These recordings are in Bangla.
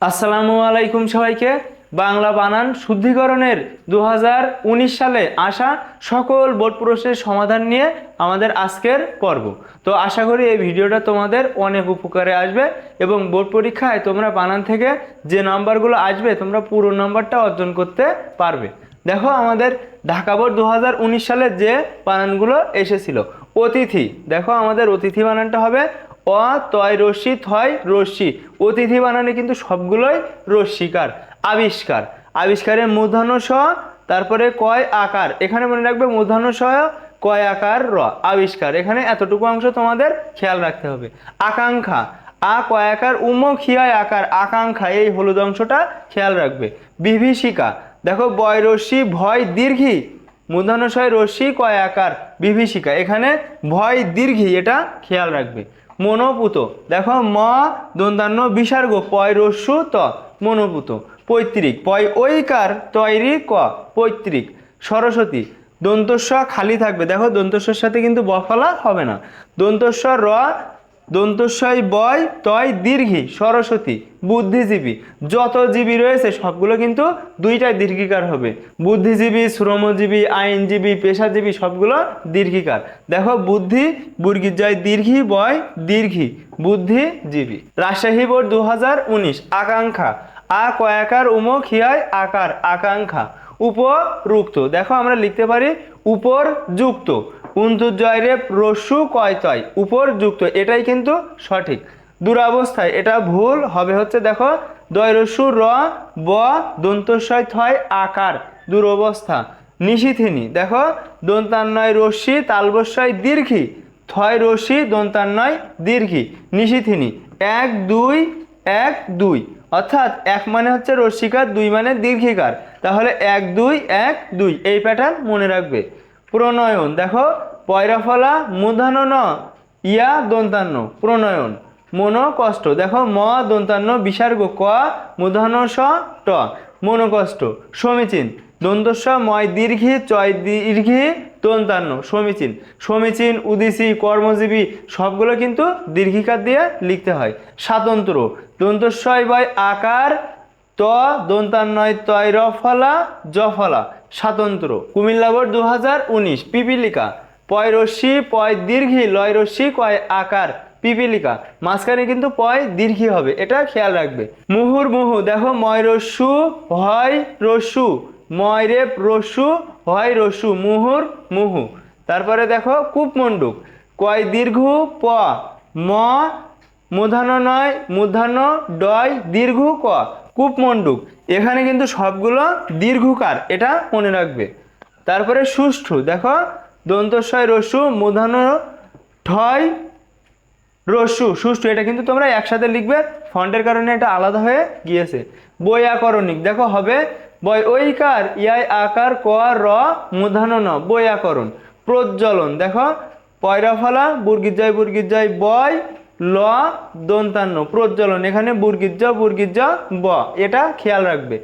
আসসালামু আলাইকুম সবাইকে। বাংলা বানান শুদ্ধিকরণের দু উনিশ সালে আসা সকল বোর্ড প্রশ্নের সমাধান নিয়ে আমাদের আজকের পর্ব। তো আশা করি এই ভিডিওটা তোমাদের অনেক উপকারে আসবে এবং বোর্ড পরীক্ষায় তোমরা বানান থেকে যে নাম্বারগুলো আসবে, তোমরা পুরো নাম্বারটা অর্জন করতে পারবে। দেখো আমাদের ঢাকা বোর্ড দু হাজার উনিশ সালে যে বানানগুলো এসেছিল। অতিথি, দেখো আমাদের অতিথি বানানটা হবে অ তয় রশ্মি। থয় রশ্মি অতিথি বানানে কিন্তু সবগুলোই রশ্মিকার, আবিষ্কার। আবিষ্কারের মূর্ধন্য স তারপরে কয় আকার? এখানে মনে রাখবে মূর্ধন্য স কয় আকার র, আবিষ্কার। এখানে এতটুকু অংশ তোমাদের খেয়াল রাখতে হবে। আকাঙ্ক্ষা। আ কয় আকার? উম খিয়ায় আকার। আকাঙ্ক্ষা, এই হলুদ অংশটা খেয়াল রাখবে। বিভীষিকা। দেখো, বয় রশ্মি, ভয় দীর্ঘি। মূর্ধন্যশয় রশ্মি, কয় আকার? বিভীষিকা। এখানে ভয় দীর্ঘি, এটা খেয়াল রাখবে। মনোপুত। দেখো, ম, দন্তান্ন বিসর্গ পয়, রস্যু, ত, মনোপুত। পৈতৃক, পয়, ঐকার, তৈরি, ক, পৈতৃক। সরস্বতী, দন্তস্ব খালি থাকবে। দেখো, দন্তস্বর সাথে কিন্তু বফলা হবে না। দন্তস্ব, র দন্তস্বয় বয় তয় দীর্ঘী, সরস্বতী, বুদ্ধিজীবী। যত জীবী রয়েছে, সবগুলো কিন্তু দুইটাই দীর্ঘিকার হবে। বুদ্ধিজীবী, শ্রমজীবী, আইনজীবী, পেশাজীবী, সবগুলো দীর্ঘিকার। দেখো, বুদ্ধি বুর্গির জয় দীর্ঘি, বয়, দীর্ঘি, বুদ্ধিজীবী। রাজশাহী বোর্ড দু হাজার উনিশ, আকাঙ্ক্ষা। আ কয়াকার উম খিয়ায় আকার, আকাঙ্ক্ষা। উপরুক্ত। দেখো, আমরা লিখতে পারি উপরযুক্ত। উন্তুজয় রে রস্যু কয়তয় উপরযুক্ত এটাই কিন্তু সঠিক। দুরাবস্থায় এটা ভুল হবে হচ্ছে দেখো দয় রস্যু র, ব, দন্তস্বয় থয়, আকার, দুরবস্থা, নিশিথিনী। দেখো দন্তান্নয় রশ্মি, তালবস্বয় দীর্ঘি, থয় রশ্মি দন্তান্নয় দীর্ঘি, নিশিথিনী। এক, দুই এক, দুই। অর্থাৎ এক মানে হচ্ছে রশ্মিকার, দুই মানে দীর্ঘিকার। তাহলে এক, দুই এক, দুই, এই প্যাটার্ন মনে রাখবে। প্রণয়ন, দেখো পয়রাফলা মূর্ধান্য ন ইয়া, দন্তান্ন, প্রণয়ন, মনো, কষ্ট। দেখো, ম, দন্তান্ন বিসর্গ ক মূর্ধান্য স, ট। মনোকষ্ট, সমীচীন। দন্তস্ব ময়, দীর্ঘি, চয়, দীর্ঘি, দন্তান্ন, সমীচীন। সমীচীন, উদিসি, কর্মজীবী, সবগুলো কিন্তু দীর্ঘিকার দিয়ে লিখতে হয়। স্বাতন্ত্র। দন্তস্বয় বয় আকার, ত, দন্তান্নয় তয় রফলা জফলা। স্বাতন্ত্র। কুমিল্লা বোর্ড দু হাজার উনিশ। পিপিলিকা। পয় রশ্মি, পয় দীর্ঘি, লয় রশ্মি, কয় আকার, পিপিলিকা। মাঝখানে কিন্তু পয় দীর্ঘি হবে, এটা খেয়াল রাখবে। মুহুর মুহু, দেখো, ময় হয় রস্যু ময় রস্যু হয় রস্যু মুহুর মুহু। তারপরে দেখো, কূপমণ্ডুক, কয় দীর্ঘ, প, ম, মূর্ধান্য নয়, মূর্ধান্য, ডয়, দীর্ঘ, ক, কূপমণ্ডুক। এখানে কিন্তু সবগুলো দীর্ঘকার, এটা মনে রাখবে। তারপরে সুষ্ঠু, দেখো দন্তস্বয় রস্যু মূর্ধান্য ঠয় রস্যু সুষ্ঠু। এটা কিন্তু তোমরা একসাথে লিখবে, ফন্টের কারণে এটা আলাদা হয়ে গিয়েছে। বৈয়াকরণিক, দেখো হবে, বয় ঐকার ইয়াই আকার ক র মূর্ধান্য ন, বৈয়াকরণ। প্রজ্বলন, দেখো, পয়রাফলা বুর্গিজয় বুর্গিজয় বয়, ল দন্তান্ন প্রজ্বলন, এখানে বুর্গিজ বুর্গিজ ব, এটা খেয়াল রাখবে।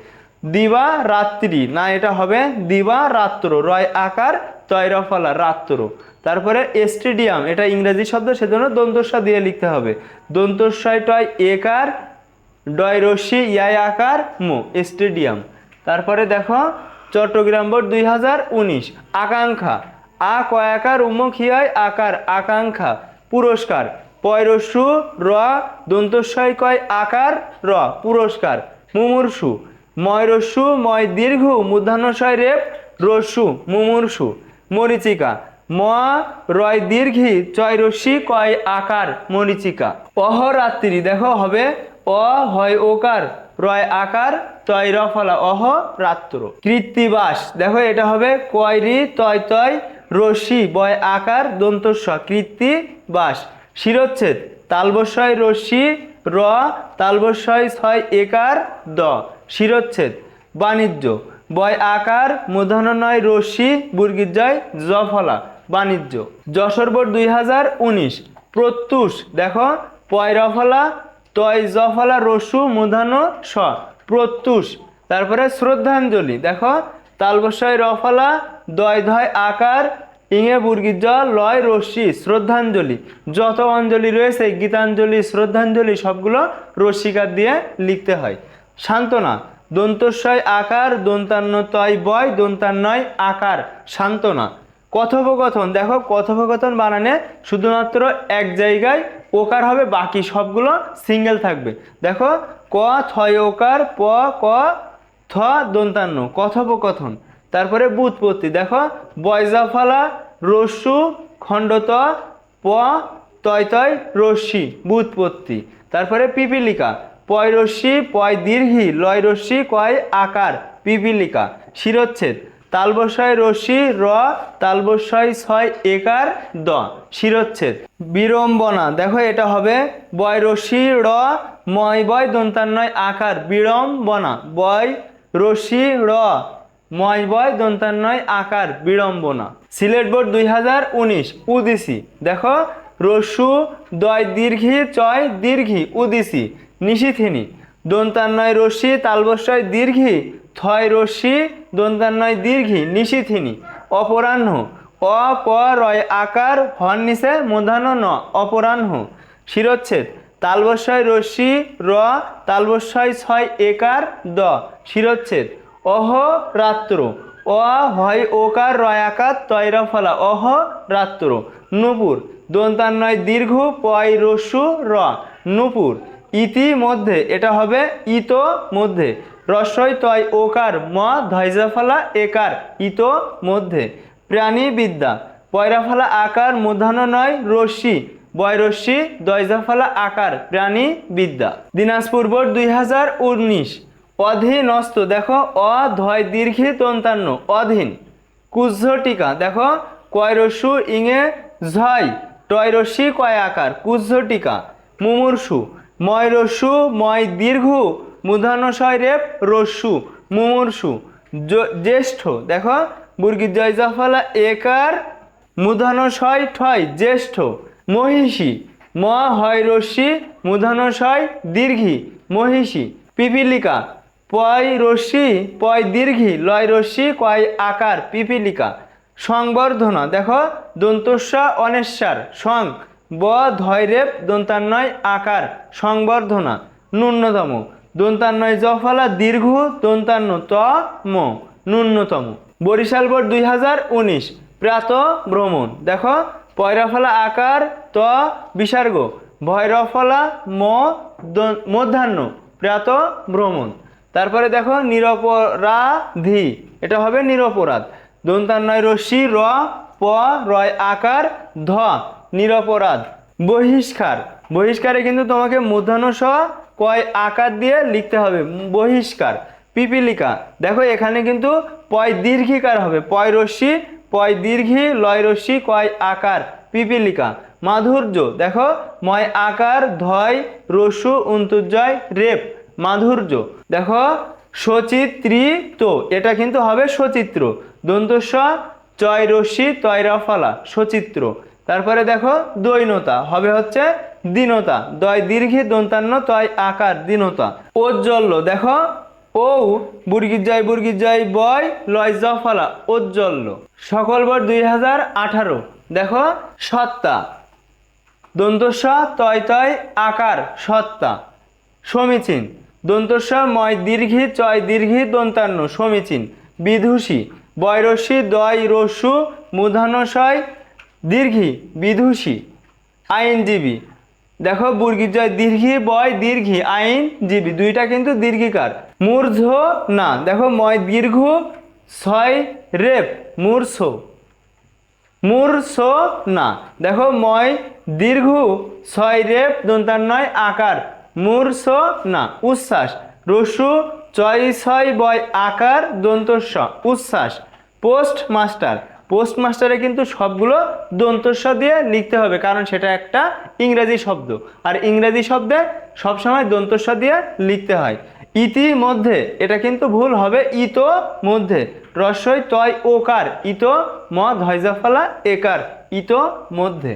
দিবা রাত্রি, না, এটা হবে দিবা রাত্র, রয় আকার তৈরফলা, রাত্র। তারপরে স্টেডিয়াম এটা ইংরেজি শব্দ, সেজন্য দন্তস্বা দিয়ে লিখতে হবে। দন্তস্বয় টয় একার, ডয় রশ্মি ইয়াই আকার, মো স্টেডিয়াম তারপরে দেখো, চট্টগ্রাম বোর্ড দুই হাজার উনিশ, আকাঙ্ক্ষা। আ কয়াকার উমুখিয়ায় আকার, আকাঙ্ক্ষা, পুরস্কার। পয়রস্যু র দন্তস্বয় কয় আকার, র, পুরস্কার। মুমূর্ষু ময়রস্যু ময় দীর্ঘ মূর্ধান্যশয় রেপ রসু মুমূর্ষু। মরিচিকা ম রয় দীর্ঘি চয় রশ্মি কয় আকার মরিচিকা অহরাত্রি দেখো হবে অ হয় ওকার, রয় আকার তয় রফলা অহ রাত্র। কৃত্তিবাস, দেখো এটা হবে কয়রি তয় তয় রশ্মি বয় আকার দন্তস্ব কৃত্তিবাস। শিরোচ্ছেদ, তালবস্বয় রশ্মি র, তালবস্বয় ছয় একার দ। শিরোচ্ছেদ, বাণিজ্য। বয় আকার মূর্ধন্যয় রশ্মি বুর্গিজয় জফলা, বাণিজ্য। যশোর বোর্ড দুই হাজার উনিশ। প্রত্যুষ, দেখো, পয়রফলা, তয় জফলা, রসু মূর্ধন্য স প্রত্যুষ। তারপরে শ্রদ্ধাঞ্জলি, দেখো তালবস্বয় রফলা দয় ধয় আকার, ইঙে বুর্গির জ লয় রশ্মি, শ্রদ্ধাঞ্জলি। যত অঞ্জলি রয়েছে গীতাঞ্জলি, শ্রদ্ধাঞ্জলি, সবগুলো রশ্মিকার দিয়ে লিখতে হয়। সান্ত্বনা দন্তস্বয় আকার দন্তান্ন তয় বয়, দন্তান্নয় আকার, সান্ত্বনা। কথোপকথন, দেখো কথোপকথন বানানে শুধুমাত্র এক জায়গায় ওকার হবে, বাকি সবগুলো সিঙ্গেল থাকবে। দেখো, ক, থয় ওকার, প, ক, থ, দন্তান্ন, কথোপকথন। তারপরে বুৎপত্তি, দেখো বয়জাফালা রস্যু, খণ্ডত, প, তয় তয়, রশ্মি, বুৎপত্তি। তারপরে পিপিলিকা পয় রশ্মি, পয় দীর্ঘি, লয় রশ্মি, কয় আকার, পিপিলিকা, শিরচ্ছেদ তালবস্বয় রশ্মি, র তালবস্বয় ছয় একার দ, শিরচ্ছেদ। বিড়ম্বনা, দেখো এটা হবে বয় রশ্মি, র, ময় বয় দন্তান্নয় আকার, বিড়ম্বনা, বয় রশ্মি, র, ময় বয় দন্তান্নয় আকার, বিড়ম্বনা। সিলেট বোর্ড দুই হাজার উনিশ, উদিসি। দেখো রস্যু দয় দীর্ঘি, চয় দীর্ঘি, উদিসি। নিশিথিনী দন্তান্নয় রশ্মি তালবস্বয় দীর্ঘি, থয় রশ্মি দন্তান্নয় দীর্ঘি নিশিথিনী অপরাহ্ন অ প রয় আকার হন নিচে মধ্যাহ্ন ন, অপরাহ্ন শিরোচ্ছেদ। তালবস্বয় রশ্মি র তালবস্বয় ছয় একার দ, শিরোচ্ছেদ। অহ রাত্র। অ হয় ওকার রয়াকার তৈর ফলা। অহ রাত্র। নুপুর। দন্তান্নয় দীর্ঘ পয় রসু র। নুপুর। ইতি মধ্যে এটা হবে ইত মধ্যে রস্বই তয় ওকার, ম ধৈজাফলা একার ইত মধ্যে প্রাণীবিদ্যা, পয়রাফলা আকার, মধ্যাহ্ন নয়, রশ্মি। বয়রশ্মি দয়জাফলা আকার প্রাণী বিদ্যা দিনাজপুর বোর্ড দুই হাজার উনিশ। অধীনস্থ, দেখো অ ধয় দীর্ঘি দন্তান্ন অধীন। কুজ্জ টিকা দেখো কয়রস্যু ইঙে ঝয় টয়রস্যি কয় আকার কুজ্জ টিকা মুমূর্ষু ময় রস্যু ময় দীর্ঘ মূর্ধন্যশয় রেপ রস্যু মুমূর্ষু জ্যেষ্ঠ। দেখো বুর্গির জয়জাফলা একার মূর্ধন্যশয় ঠয় জ্যেষ্ঠ। মহিষী ম হয় রশ্মি মূর্ধন্যশয় দীর্ঘি মহিষী, পিপিলিকা, পয় রশ্মি পয় দীর্ঘি লয় রশ্মি কয় আকার পিপিলিকা। সংবর্ধনা দেখো দন্তস্বা অনেশ্বর সং ব ধৈরেপ দন্তান্নয় আকার, সংবর্ধনা, ন্যূনতম। দন্তান্নয় জফলা দীর্ঘ, দন্তান্ন ত, ম, ন্যূনতম। বরিশাল বোর্ড দুই হাজার উনিশ, প্রাত ভ্রমণ। দেখো, পয়রাফলা আকার, ত, বিসর্গ। ভৈরফলা ম মধ্যাহ্ন, প্রাত ভ্রমণ। তারপরে দেখো, নিরপরাধি। এটা হবে নিরপরাধ। দন্তান্নয় রশ্মি, র, প, রয় আকার, ধ নিরপরাধ, বহিষ্কার। বহিষ্কারে কিন্তু তোমাকে মূর্ধন্য স কয় আকার দিয়ে লিখতে হবে। বহিষ্কার, পিপিলিকা। দেখো এখানে কিন্তু পয় দীর্ঘিকার হবে। পয় রশ্মি, পয় দীর্ঘি, লয় রশ্মি, কয় আকার, পিপিলিকা। মাধুর্য, দেখো, ময় আকার, ধয়, রসু অন্তুজয় রেপ। মাধুর্য, দেখো, সচিত্রিত। এটা কিন্তু হবে সচিত্র। দন্তস্ব, চয় রশ্মি, তয়রাফলা, সচিত্র। তারপরে দেখো দৈনতা, হবে হচ্ছে দীনতা। দয় দীর্ঘি, দন্তান্ন, তয় আকার, দীনতা। ঔজ্জ্বল্য, দেখো ও বুর্গির জয় বুর্গির জয়, বয়, লয়, জফলা, ঔজ্জ্বল্য। সকল বর দুই হাজার আঠারো। দেখো, সত্তা। দন্তস্ব, তয় তয়, আকার, সত্তা। সমীচীন। দন্তস্ব, ময় দীর্ঘি, চয় দীর্ঘি, দন্তান্ন। সমীচীন। বিধুষী। বয়রস্যি দয় রস্যু মূর্ধন্যশয় দীর্ঘি, বিদুষী, আইনজীবী। দেখো, বুর্গির জয় দীর্ঘি, বয় দীর্ঘি, আইনজীবী, দুইটা কিন্তু দীর্ঘিকার। মূর্ধ না, দেখো, ময় দীর্ঘ, ছয় রেপ, মূর্ছ। মূর্ষ না, দেখো, ময় দীর্ঘ, ছয় রেপ, দন্তার নয় আকার। মূর্ষ না, উচ্ছ্বাস। রসু, চয় ছয় বয় আকার, দন্তস্ব, উচ্ছ্বাস। পোস্ট মাস্টার পোস্ট মাস্টারে কিন্তু সবগুলো দন্তস্ব দিয়ে লিখতে হবে, কারণ সেটা একটা ইংরাজি শব্দ। আর ইংরাজি শব্দে সবসময় দন্তস্ব দিয়ে লিখতে হয়। ইতিমধ্যে এটা কিন্তু ভুল হবে ইতো মধ্যে রসই তয় ওকার ইতো ম ধৈজাফলা একার ইতো মধ্যে